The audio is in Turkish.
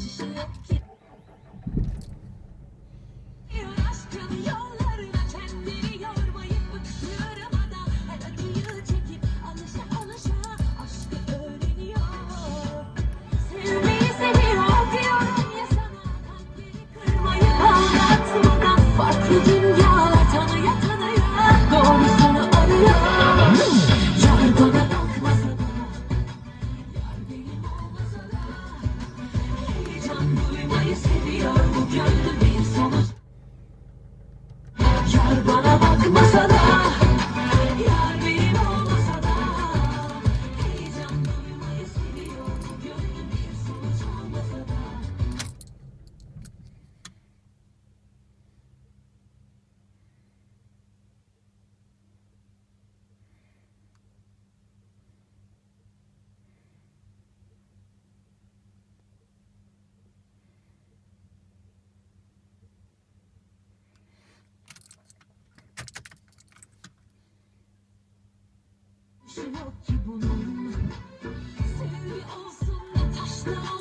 kaçışı yok Suçu yok ki bunun. Sevgi olsun da taşlar